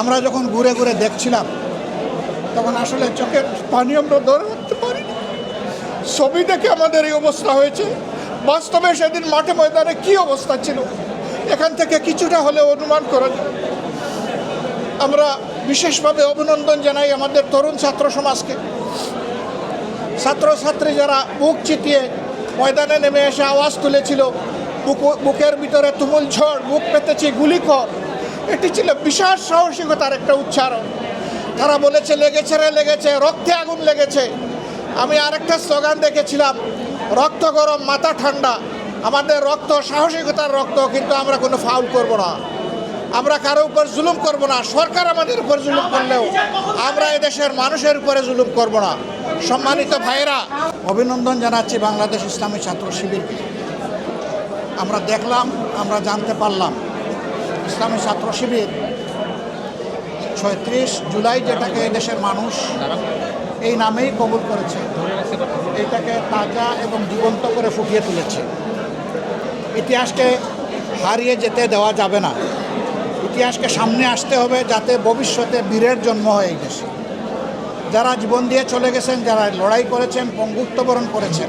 আমরা যখন ঘুরে ঘুরে দেখছিলাম, তখন আসলে চোখের পানি আমরা ধরে রাখতে পারি ছবি দেখে আমাদের এই অবস্থা হয়েছে। বাস্তবে সেদিন মাঠে ময়দানে কি অবস্থা ছিল? এখান থেকে কিছুটা হলেও অনুমান করা যায়। আমরা বিশেষভাবে অভিনন্দন জানাই আমাদের তরুণ ছাত্র সমাজকে। ছাত্রছাত্রী যারা বুক চিতিয়ে ময়দানে নেমে এসে আওয়াজ তুলেছিল, বুক- বুকের ভিতরে তুমুল ঝড়, বুক পেতেছি গুলি কর এটি ছিল বিশাল সাহসিকতার একটা উচ্চারণ। তারা বলেছে, লেগেছে রে, লেগেছে, রক্তে আগুন লেগেছে। আমি আরেকটা স্লোগান দেখেছিলাম, রক্ত গরম, মাথা ঠান্ডা। আমাদের রক্ত, সাহসিকতার রক্ত, কিন্তু আমরা কোনো ফাউল করব না। আমরা কারও উপর জুলুম করব না। সরকার আমাদের উপর জুলুম করলেও আমরা এদেশের মানুষের উপরে জুলুম করব না। সম্মানিত ভাইরা অভিনন্দন জানাচ্ছি বাংলাদেশ ইসলামী ছাত্র শিবিরকে। আমরা দেখলাম, আমরা জানতে পারলাম ইসলামী ছাত্র শিবির। ছয়ত্রিশ জুলাই যেটাকে দেশের মানুষ এই নামেই কবুল করেছে। এটাকে তাজা এবং জীবন্ত করে ফুটিয়ে তুলেছে। ইতিহাসকে হারিয়ে যেতে দেওয়া যাবে না। ইতিহাসকে সামনে আসতে হবে যাতে ভবিষ্যতে বীরের জন্ম হয় এই দেশে। যারা জীবন দিয়ে চলে গেছেন, যারা লড়াই করেছেন পঙ্গুত্ববরণ করেছেন,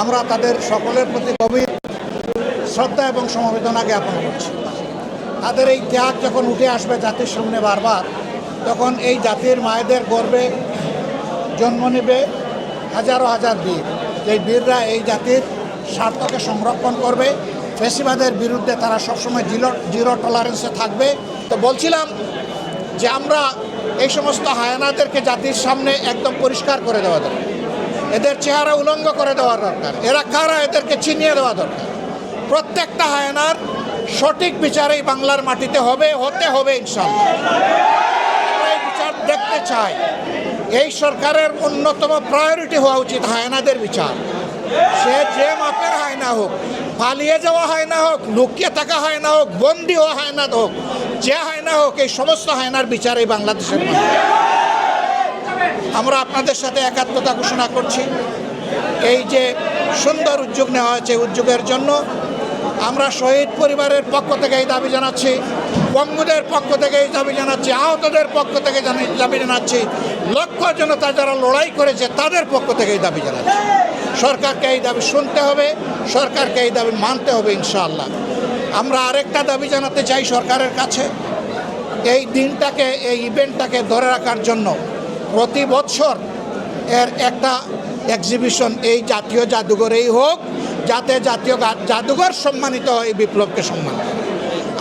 আমরা তাদের সকলের প্রতি গভীর শ্রদ্ধা এবং সমবেদনা জ্ঞাপন করছি। তাদের এই ত্যাগ যখন উঠে আসবে জাতির সামনে বারবার, তখন এই জাতির মায়েদের গর্বে জন্ম নেবে হাজারো হাজার বীর। যেই বীররা এই জাতির স্বার্থকে সংরক্ষণ করবে, ফেসিবাদের বিরুদ্ধে তারা সবসময় জিরো জিরো টলারেন্সে থাকবে। তো বলছিলাম যে আমরা এই সমস্ত হায়ানাদেরকে জাতির সামনে একদম পরিষ্কার করে দেওয়া দরকার। এদের চেহারা উলঙ্গ করে দেওয়া দরকার। এরা কারা? এদেরকে চিনিয়ে দেওয়া দরকার। প্রত্যেকটা হায়ানার সঠিক বিচারেই বাংলার মাটিতে হবে, হতে হবে ইনশাল্লাহ এই বিচার দেখতে চাই। এই সরকারের অন্যতম প্রায়োরিটি হওয়া উচিত হায়নাদের বিচার। সে যে মাপের হায়না হোক, পালিয়ে যাওয়া হায়না হোক, লুকিয়ে থাকা হায়না হোক, বন্দি হওয়া হায়না হোক, যে হায়না হোক, এই সমস্ত হায়নার বিচার এই বাংলাদেশের আমরা আপনাদের সাথে একাত্মতা ঘোষণা করছি। এই যে সুন্দর উদ্যোগ নেওয়া হয়েছে উদ্যোগের জন্য আমরা শহীদ পরিবারের পক্ষ থেকে এই দাবি জানাচ্ছি, বঙ্গুদের পক্ষ থেকে এই দাবি জানাচ্ছি, আহতদের পক্ষ থেকে দাবি জানাচ্ছি, লক্ষ জনতা যারা লড়াই করেছে তাদের পক্ষ থেকে এই দাবি জানাচ্ছি। সরকারকে এই দাবি শুনতে হবে, সরকারকে এই দাবি মানতে হবে ইনশাআল্লাহ। আমরা আরেকটা দাবি জানাতে চাই সরকারের কাছে, এই দিনটাকে, এই ইভেন্টটাকে ধরে রাখার জন্য প্রতি বছর এর একটা এক্সিবিশন এই জাতীয় জাদুঘরেই হোক যাতে জাতীয় জাদুঘর সম্মানিত হয় বিপ্লবকে সম্মান।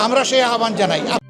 আমরা সেই আহ্বান জানাই।